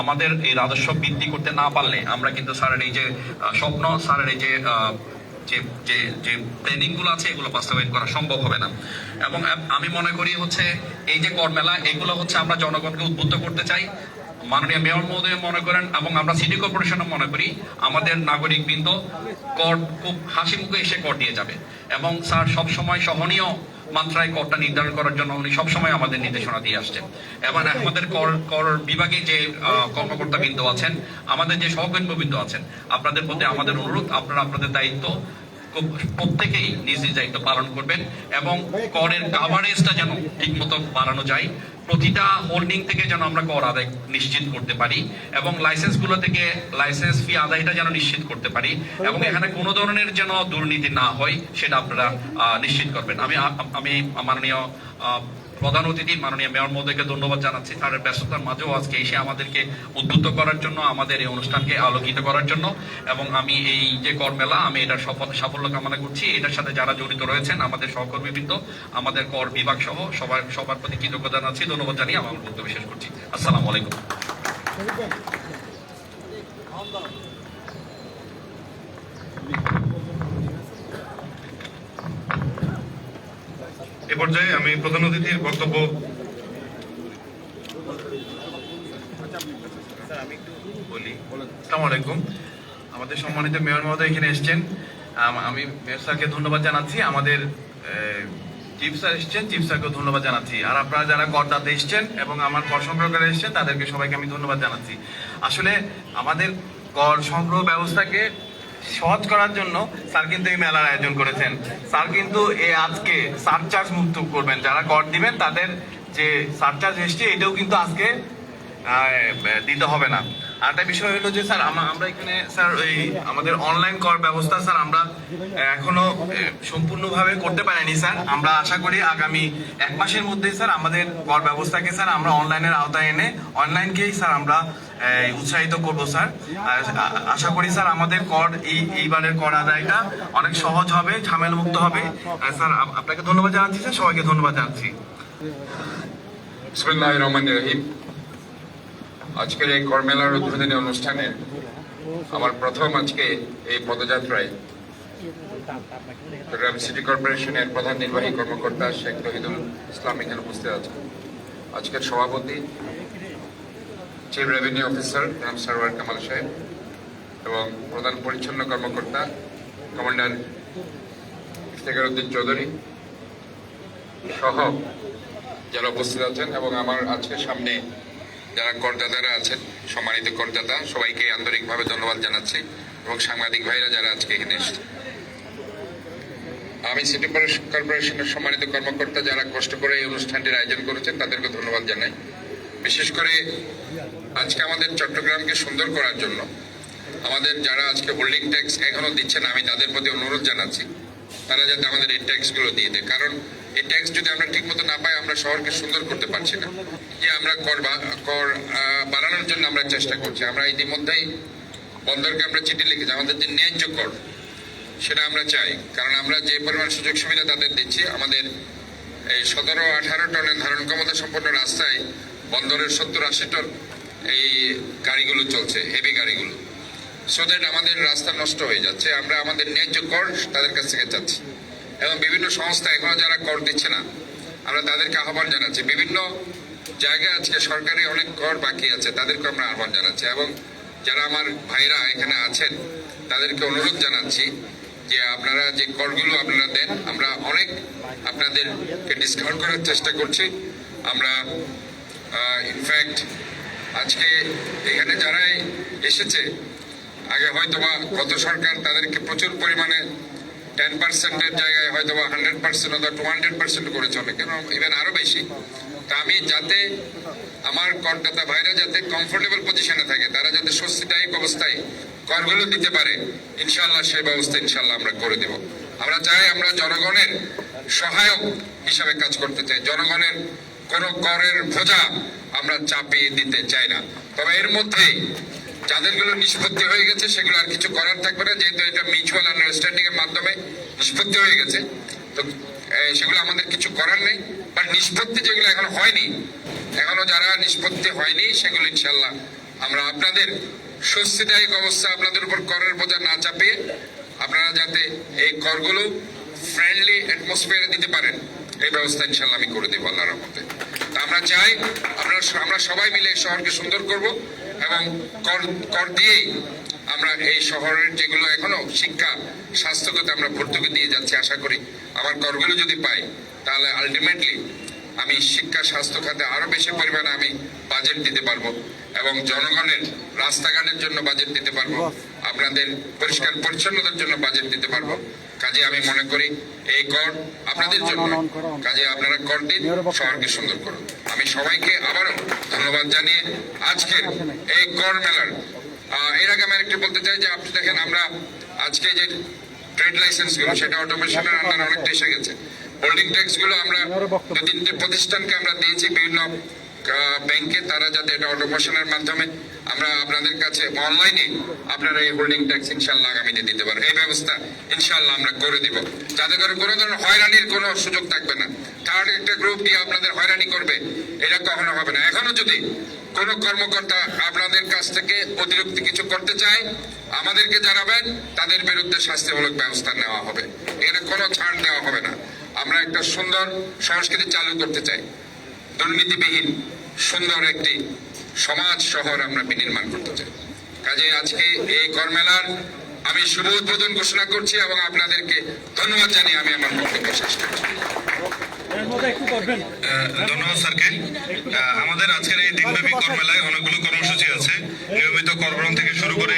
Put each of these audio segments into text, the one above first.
আমাদের এই রাজস্ব বৃদ্ধি করতে না পারলে আমরা কিন্তু স্যারের এই যে স্বপ্ন, স্যারের এই যে যে যে যে প্ল্যানিংগুলো আছে, এগুলো বাস্তবায়ন করা সম্ভব হবে না। এবং আমি মনে করি হচ্ছে এই যে কর মেলা এগুলো হচ্ছে আমরা জনগণকে উদ্বুদ্ধ করতে চাই। মাননীয় মেয়র মহোদয় মনে করেন এবং আমরা সিটি কর্পোরেশনও মনে করি, আমাদের নাগরিক বৃন্দ কর, খুব হাসি মুখে এসে কর দিয়ে যাবে। এবং স্যার সবসময় সহনীয় মাত্রায় করটা নির্ধারণ করার জন্য উনি সবসময় আমাদের নির্দেশনা দিয়ে আসছেন। এবং আমাদের কর কর বিভাগে যে কর্মকর্তা বৃন্দ আছেন, আমাদের যে সহকর্মীবৃন্দ আছেন, আপনাদের প্রতি আমাদের অনুরোধ, আপনারা আপনাদের দায়িত্ব প্রত্যেকেই নিজ নিজ দায়িত্ব পালন করবেন এবং করের কাভারেজটা যেন ঠিকমতো বাড়ানো যায়। প্রতিটা হোল্ডিং থেকে যেন আমরা কর আদায় নিশ্চিত করতে পারি এবং লাইসেন্সগুলো থেকে লাইসেন্স ফি আদায়টা যেন নিশ্চিত করতে পারি এবং এখানে কোনো ধরনের যেন দুর্নীতি না হয়, সেটা আপনারা নিশ্চিত করবেন। আমি আমি মাননীয় প্রধান অতিথি মাননীয় মেয়র মহোদয়কে ধন্যবাদ জানাচ্ছি। তার ব্যস্ততার মাঝেও আজকে এসে আমাদেরকে উদ্বুদ্ধ করার জন্য, আমাদের এই অনুষ্ঠানকে আলোকিত করার জন্য এবং আমি এই যে কর মেলা আমি এটার সফল সাফল্য কামনা করছি। এটার সাথে যারা জড়িত রয়েছেন, আমাদের সহকর্মীবৃন্দ, আমাদের কর বিভাগ সহ সবার সবার প্রতি কৃতজ্ঞতা জানাচ্ছি। ধন্যবাদ জানিয়ে আমার বক্তব্য শেষ করছি। আসসালামু আলাইকুম। এ পর্যায়ে আমি প্রধান অতিথির বক্তব্য বলি। আসসালামু আলাইকুম। আমাদের সম্মানিত মেয়র মহোদয় এখানে এসেছেন। আম- মেয়র স্যারকে ধন্যবাদ জানাচ্ছি। আমাদের চিফ স্যার এসছেন। চিফ স্যারকে ধন্যবাদ জানাচ্ছি। আর আপনারা যারা করদাতে এসেছেন এবং আমার কর সংগ্রহকারী এসেছেন তাদেরকে সবাইকে আমি ধন্যবাদ জানাচ্ছি। আসলে আমাদের কর সংগ্রহ ব্যবস্থাকে সহজ করার জন্য স্যার কিন্তু এই মেলার আয়োজন করেছেন। স্যার কিন্তু এ আজকে সারচার্জ মুক্ত করবেন। যারা কর দিবেন, তাদের যে সারচার্জ এসছে এটাও কিন্তু আজকে দিতে হবে না। আর একটা বিষয় হলো যে স্যার, আমা- আমরা এখানে স্যার আমাদের অনলাইন কর ব্যবস্থা স্যার আমরা এখনও সম্পূর্ণভাবে করতে পারিনি স্যার। আমরা আশা করি আগামী এক মাসের স্যার আমাদের কর ব্যবস্থাকে স্যার আমরা অনলাইনের আওতায় এনে অনলাইনকেই স্যার আমরা উৎসাহিত করব স্যার। আশা করি স্যার আমাদের কর এই, এইবারের কর আদায়টা অনেক সহজ হবে ঝামেলা মুক্ত হবে স্যার আপনাকে ধন্যবাদ জানাচ্ছি স্যার, সবাইকে ধন্যবাদ জানাচ্ছি। আজকের এই কর্মেলার উদ্বোধনী অনুষ্ঠানে আমার প্রথম আজকে এই পদযাত্রায় চট্টগ্রাম সিটি কর্পোরেশনের প্রধান নির্বাহী কর্মকর্তা শেখ তহিদুল ইসলাম এখানে উপস্থিত আছেন। আজকের সভাপতি চিফ রেভিনিউ অফিসার নাম সারওয়ার কামাল সাহেব এবং প্রধান পরিচ্ছন্ন কর্মকর্তা কমান্ডার ইফতেখার উদ্দিন চৌধুরী সহ যারা উপস্থিত আছেন এবং আমার আজকে সামনে যারা করদাতারা আছেন, সম্মানিত করদাতা, সবাইকে আন্তরিকভাবে ধন্যবাদ জানাচ্ছি এবং সাংবাদিক ভাইরা যারা আজকে এখানে এসেছেন। আমি সিটি কর্পোরেশনের সম্মানিত কর্মকর্তা যারা কষ্ট করে এই অনুষ্ঠানটির আয়োজন করেছেন, তাদেরকে ধন্যবাদ জানাই। বিশেষ করে আজকে আমাদের চট্টগ্রামকে সুন্দর করার জন্য, আমাদের যারা আজকে হোল্ডিং ট্যাক্স এখনও দিচ্ছেন আমি তাদের প্রতি অনুরোধ জানাচ্ছি, তারা যাতে আমাদের এই ট্যাক্সগুলো দিয়ে দেয়। কারণ এই ট্যাক্স যদি আমরা ঠিক মতো না পাই, আমরা শহরকে সুন্দর করতে পারছি না। যে আমরা কর কর বাড়ানোর জন্য আমরা চেষ্টা করছি। আমরা ইতিমধ্যেই বন্দরকে আমরা চিঠি লিখেছি, আমাদের যে ন্যায্য কর, সেটা আমরা চাই। কারণ আমরা যে পরিমাণ সুযোগ সুবিধা তাদের দিচ্ছি, আমাদের এই সতেরো, আঠারো টনের ধারণ ক্ষমতা সম্পন্ন রাস্তায় বন্দরের সত্তর, আশি টন এই গাড়িগুলো চলছে হেভি গাড়িগুলো। সো দ্যাট আমাদের রাস্তা নষ্ট হয়ে যাচ্ছে। আমরা আমাদের ন্যায্য কর তাদের কাছ থেকে চাচ্ছি। এবং বিভিন্ন সংস্থা এখনও যারা কর দিচ্ছে না, আমরা তাদেরকে আহ্বান জানাচ্ছি। বিভিন্ন জায়গায় আজকে সরকারি অনেক কর বাকি আছে, তাদেরকে আমরা আহ্বান জানাচ্ছি এবং যারা আমার ভাইরা এখানে আছেন, তাদেরকে অনুরোধ জানাচ্ছি যে আপনারা যে করগুলো আপনারা দেন, আমরা অনেক আপনাদেরকে ডিসকাউন্ট করার চেষ্টা করছি। আমরা ইনফ্যাক্ট আজকে এখানে যারাই এসেছে, আগে হয়তোবা গত সরকার তাদেরকে প্রচুর পরিমাণে টেন পার্সেন্টের জায়গায় হয়তো বা হান্ড্রেড পার্সেন্ট অথবা টু হান্ড্রেড পার্সেন্ট করেছে ইভেন বেশি। তা আমি যাতে আমার করদাতা ভাইরা যাতে কমফোর্টেবল পজিশনে থাকে, তারা যাতে স্বস্তিদায়ক অবস্থায় করগুলো দিতে পারে ইনশাল্লাহ সেই ব্যবস্থা ইনশাল্লাহ আমরা করে দেব। আমরা চাই আমরা জনগণের সহায়ক হিসাবে কাজ করতে চাই। জনগণের কোন করের বোঝা আমরা চাপিয়ে দিতে চাই না। তবে এর মধ্যেই যাদেরগুলো নিষ্পত্তি হয়ে গেছে, সেগুলো আর কিছু করার থাকবে না, যেহেতু এটা মিউচুয়াল আন্ডারস্ট্যান্ডিং এর মাধ্যমে নিষ্পত্তি হয়ে গেছে। তো সেগুলো আমাদের কিছু করার নেই। বাট নিষ্পত্তি যেগুলো এখনও হয়নি, এখনও যারা নিষ্পত্তি হয়নি, সেগুলো ইনশাল্লাহ আমরা আপনাদের স্বস্তিদায়ক অবস্থা আপনাদের উপর করের বোঝা না চাপিয়ে আপনারা যাতে এই করগুলো ফ্রেন্ডলি অ্যাটমসফিয়ারে দিতে পারেন, এই ব্যবস্থা ইনশাল্লাহ আমি করে দেবো আল্লাহর রহমতে। তা আমরা চাই, আমরা আমরা সবাই মিলে শহরকে সুন্দর করব। এবং কর কর দিয়েই আমরা এই শহরের যেগুলো এখনও শিক্ষা স্বাস্থ্যগত আমরা ভর্তুকি দিয়ে যাচ্ছি আশা করি আবার করগুলো যদি পাই তাহলে আলটিমেটলি আমি শিক্ষা স্বাস্থ্য খাতে আরও বেশি পরিমাণে আমি বাজেট দিতে পারব এবং জনগণের রাস্তাঘাটের জন্য বাজেট দিতে পারব আপনাদের পরিষ্কার পরিচ্ছন্নতার জন্য বাজেট দিতে পারব। কাজে আমি মনে করি এই কর আপনাদের জন্য। কাজে আপনারা কর দিন শহরকে সুন্দর করুন। আমি সবাইকে আবারও ধন্যবাদ জানিয়ে আজকের এই কর মেলার এর আগে আমি একটু বলতে চাই যে আপনি দেখেন আমরা আজকে যে ট্রেড লাইসেন্সগুলো সেটা অটোমেশনের আন্ডার অনেকটা এসে গেছে। হোল্ডিং ট্যাক্সগুলো আমরা দু তিনটে প্রতিষ্ঠানকে আমরা দিয়েছি বিভিন্ন ব্যাংকে তারা যাতে এটা অটোমেশনের মাধ্যমে আমরা আপনাদের কাছে অনলাইনে আপনারা এই হোল্ডিং ট্যাক্স ইনশাল্লাহ আগামীতে দিতে পারবেন এই ব্যবস্থা ইনশাল্লাহ আমরা করে দিব। যাতে করে কোনো ধরনের হয়রানির কোনো সুযোগ থাকবে না। থার্ড একটা গ্রুপ গিয়ে আপনাদের হয়রানি করবে, এটা কখনো হবে না। এখনও যদি কোন কর্মকর্তা আপনাদের কাছ থেকে অতিরিক্ত কিছু করতে চায়, আমাদেরকে জানাবেন, তাদের বিরুদ্ধে শাস্তিমূলক ব্যবস্থা নেওয়া হবে। এখানে কোনো ছাড় দেওয়া হবে না। আমরা একটা সুন্দর সংস্কৃতি চালু করতে চাই। দুর্নীতিবিহীন, সুন্দর একটি সমাজ শহর আমরা বিনির্মাণ করতে চাই। কাজে আজকে এই কর্মেলার আমি শুভ উদ্বোধন ঘোষণা করছি এবং আপনাদেরকে ধন্যবাদ জানিয়ে আমি আমার বক্তব্য শেষ করছি। ধন্যবাদ স্যারকে। আমাদের আজকের এই দিনব্যাপী কর্মেলায় অনেকগুলো কর্মসূচি আছে। নিয়মিত করবরণ থেকে শুরু করে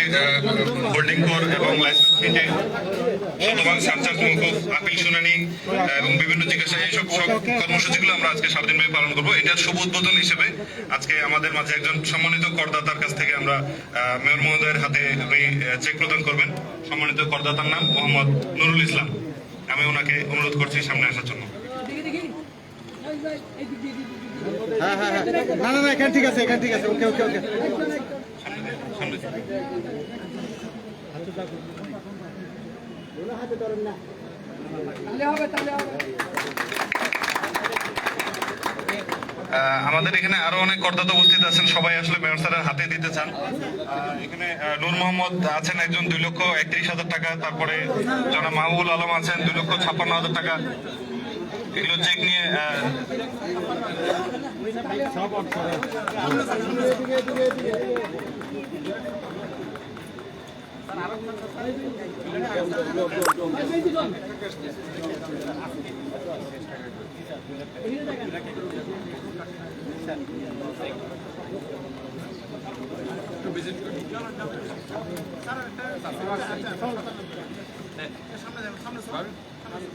হোল্ডিং এবং লাইসেন্স শতভাগ আপিল শুনানি এবং বিভিন্ন জিজ্ঞাসা এইসব সব কর্মসূচিগুলো আমরা আজকে দিনব্যাপী পালন করব। এটার শুভ উদ্বোধন হিসেবে আজকে আমাদের মাঝে একজন সম্মানিত করদাতার কাছ থেকে আমরা মেয়র মহোদয়ের হাতে উনি চেক প্রদান করবেন। সম্মানিত করদাতার নাম মোহাম্মদ নুরুল ইসলাম। আমি ওনাকে অনুরোধ করছি সামনে আসার জন্য। হ্যাঁ হ্যাঁ হ্যাঁ। না না এখানে ঠিক আছে এখানে ঠিক আছে। ওকে ওকে ওকে। সামনে আমাদের এখানে আরও অনেক করদাতা উপস্থিত আছেন, সবাই আসলে মেয়র স্যারের হাতে দিতে চান। এখানে নূর মোহাম্মদ আছেন একজন দুই লক্ষ একত্রিশ হাজার টাকা, তারপরে জনাব মাহবুল আলম আছেন দুই লক্ষ ছাপ্পান্ন হাজার টাকা। এগুলো চেক নিয়ে রাজীব ভাই সেরে ফেলুক ভিজিট তারপরে নাবিদ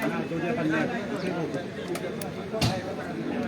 Thank you.